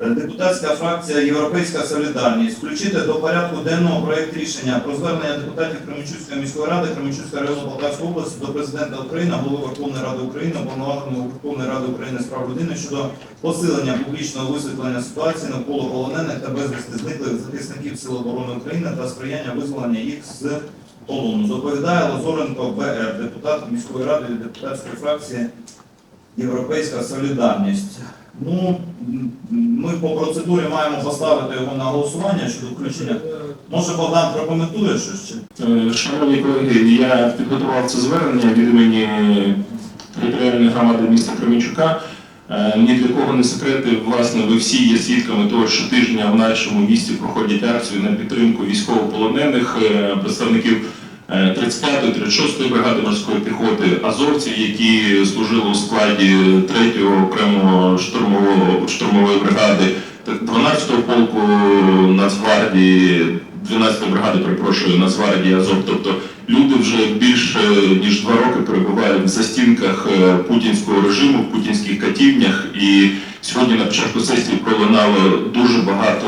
Депутатська фракція Європейська Солідарність включити до порядку денного проект рішення про звернення депутатів Кременчуцької міської ради, Кременчуцького району Полтавської області до президента України, голови Верховної Ради України, уповноваженого Верховної Ради України з прав людини щодо посилення публічного висвітлення ситуації навколо полонених та безвісти зниклих захисників Сил оборони України та сприяння визволення їх з полону. Доповідає Лазоренко ВР, депутат міської ради депутатської фракції Європейська Солідарність. Ну, ми по процедурі маємо поставити його на голосування щодо включення. Може Богдан прокоментує щось? Чи? Е, Шановні колеги, я підготував це звернення від імені територіальної громади міста Кременчука. Е, Ні для кого не секрети, власне, ви всі є свідками того, що тижня в нашому місті проходять акцію на підтримку військовополонених е, представників 35-ї, 36-ї бригади морської піхоти, азовців, які служили у складі 3-го окремого штурмової бригади, та 12-го полку Нацгвардії, 12-ї бригади, перепрошую, Нацгвардії Азов. Тобто люди вже більше ніж два роки перебувають в застінках е, путінського режиму, в путінських катівнях. І сьогодні на початку сесії пролунало дуже багато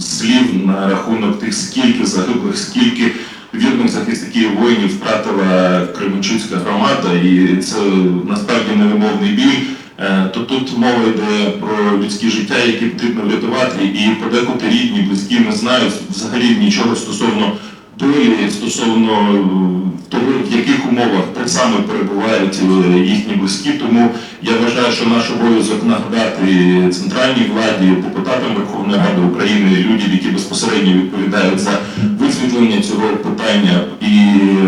слів на рахунок тих, скільки загиблих, скільки вірних захисників воїнів втратила Кременчуцька громада, і це насправді невимовний біль. Е, То тут мова йде про людські життя, які потрібно врятувати, і подекуди рідні, близькі не знають взагалі нічого стосовно долі, стосовно е, того, в яких умовах так само перебувають е, їхні близькі. Тому я вважаю, що наш обов'язок нагадати центральній владі, депутатам Верховної Ради України, людям, які безпосередньо відповідають за висвітлення цього питання і е,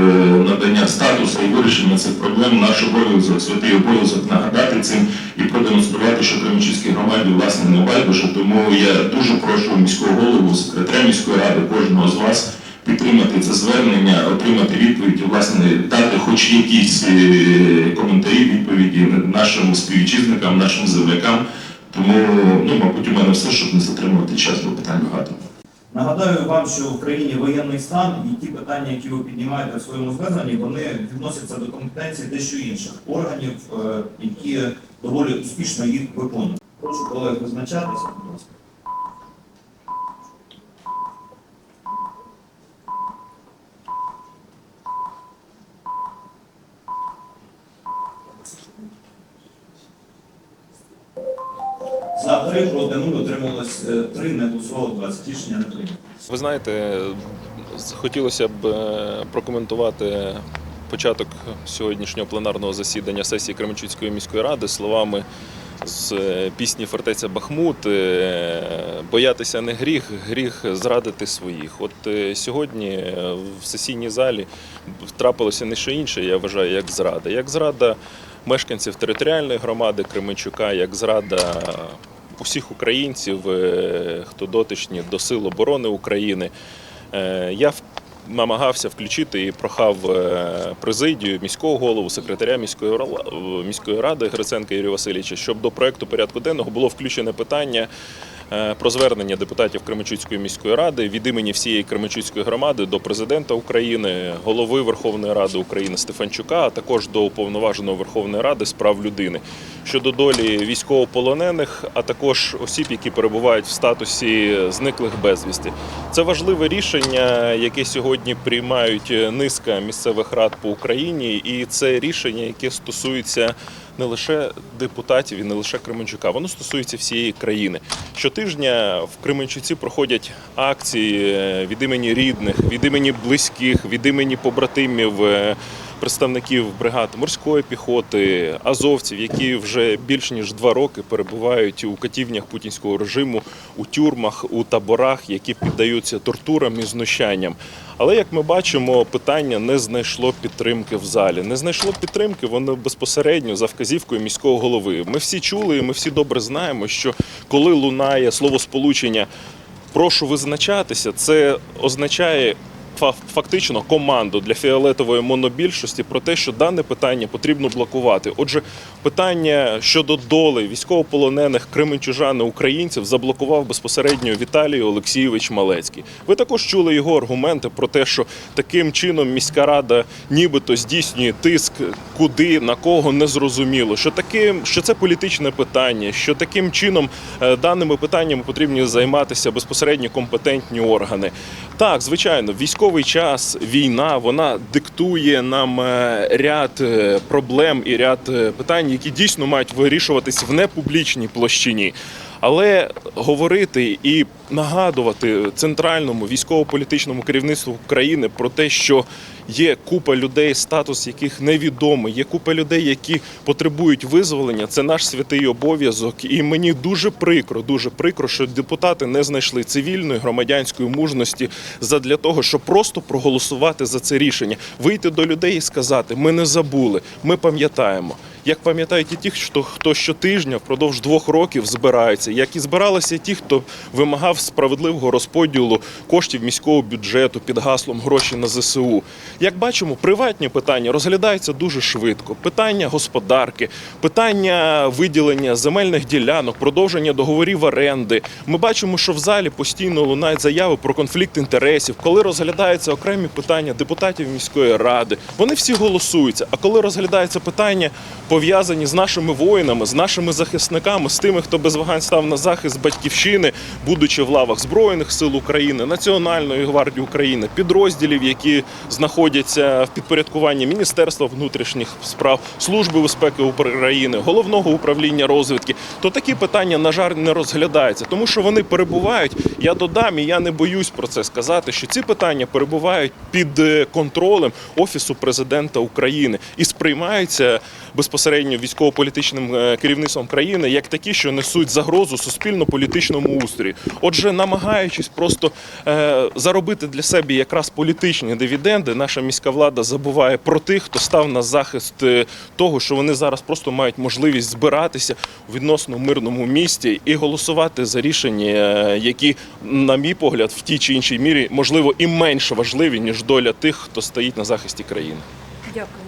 надання статусу і вирішення цих проблем. Наш обов'язок, святий обов'язок нагадати цим і продемонструвати, що Кременчуцькій громаді власне не байдуже. Тому я дуже прошу міського голову, секретаря міської ради, кожного з вас підтримати це звернення, отримати відповіді, власне, дати хоч якісь е, коментарі, відповіді нашим співвітчизникам, нашим землякам. Тому, ну, мабуть, у мене все, щоб не затримувати час, бо питань багато. Нагадаю вам, що в країні воєнний стан і ті питання, які ви піднімаєте в своєму зверненні, вони відносяться до компетенції дещо інших органів, е, які доволі успішно їх виконують. Прошу колег визначатися, будь ласка. За три проти нуль отрималось е, три, не голосувало 20. Рішення не прийнято. Ви знаєте, хотілося б е, прокоментувати початок сьогоднішнього пленарного засідання сесії Кременчуцької міської ради словами з е, пісні Фортеця Бахмут боятися не гріх, гріх зрадити своїх. От сьогодні в сесійній залі трапилося не що інше, я вважаю, як зрада. Як зрада мешканців територіальної громади Кременчука, як зрада усіх українців, е, хто дотичні до Сил оборони України. Е, Я намагався включити і прохав е, президію, міського голову, секретаря міської міської ради Гриценка Юрія Васильовича, щоб до проекту порядку денного було включене питання про звернення депутатів Кременчуцької міської ради від імені всієї Кременчуцької громади до президента України, голови Верховної Ради України Стефанчука, а також до уповноваженого Верховної Ради з прав людини щодо долі військовополонених, а також осіб, які перебувають в статусі зниклих безвісти. Це важливе рішення, яке сьогодні приймають низка місцевих рад по Україні, і це рішення, яке стосується не лише депутатів і не лише Кременчука, воно стосується всієї країни. Щотижня в Кременчуці проходять акції е, від імені рідних, від імені близьких, від імені побратимів. Представників бригад морської піхоти, азовців, які вже більш ніж два роки перебувають у катівнях путінського режиму, у тюрмах, у таборах, які піддаються тортурам і знущанням. Але як ми бачимо, питання не знайшло підтримки в залі. Не знайшло підтримки воно безпосередньо за вказівкою міського голови. Ми всі чули, і ми всі добре знаємо, що коли лунає словосполучення прошу визначатися, це означає фактично команду для фіолетової монобільшості про те, що дане питання потрібно блокувати. Отже, питання щодо доли військовополонених кременчужан українців заблокував безпосередньо Віталій Олексійович Малецький. Ви також чули його аргументи про те, що таким чином міська рада нібито здійснює тиск куди на кого не зрозуміло. Що таким, що це політичне питання, що таким чином е, даними питаннями потрібні займатися безпосередньо компетентні органи. Так, звичайно, військовий час, війна, вона диктує нам е, ряд е, проблем і ряд е, питань, які дійсно мають вирішуватись в непублічній площині. Але говорити і нагадувати центральному військово-політичному керівництву країни про те, що є купа людей, статус яких невідомий, є купа людей, які потребують визволення. Це наш святий обов'язок. І мені дуже прикро, дуже прикро, що депутати не знайшли цивільної громадянської мужності задля того, щоб просто проголосувати за це рішення, вийти до людей і сказати: ми не забули, ми пам'ятаємо. Як пам'ятають і ті, хто, хто щотижня впродовж двох років збирається, як і збиралися ті, хто вимагав справедливого розподілу коштів міського бюджету під гаслом гроші на ЗСУ. Як бачимо, приватні питання розглядаються дуже швидко. Питання господарки, питання виділення земельних ділянок, продовження договорів оренди. Ми бачимо, що в залі постійно лунають заяви про конфлікт інтересів, коли розглядаються окремі питання депутатів міської ради. Вони всі голосуються. А коли розглядаються питання, пов'язані з нашими воїнами, з нашими захисниками, з тими, хто без вагань став на захист батьківщини, будучи в лавах Збройних сил України, Національної гвардії України, підрозділів, які знаходяться в підпорядкуванні Міністерства внутрішніх справ, Служби безпеки України, головного управління розвідки, то такі питання, на жаль, не розглядаються, тому що вони перебувають. Я додам, і я не боюсь про це сказати, що ці питання перебувають під е, контролем офісу президента України і сприймаються безпосередньо військово-політичним е, керівництвом країни як такі, що несуть загрозу суспільно-політичному устрою. Отже, намагаючись просто е, заробити для себе якраз політичні дивіденди, наша міська влада забуває про тих, хто став на захист е, того, що вони зараз просто мають можливість збиратися у відносно мирному місті і голосувати за рішення, які, на мій погляд, в тій чи іншій мірі можливо і менш важливі ніж доля тих, хто стоїть на захисті країни. Дякую.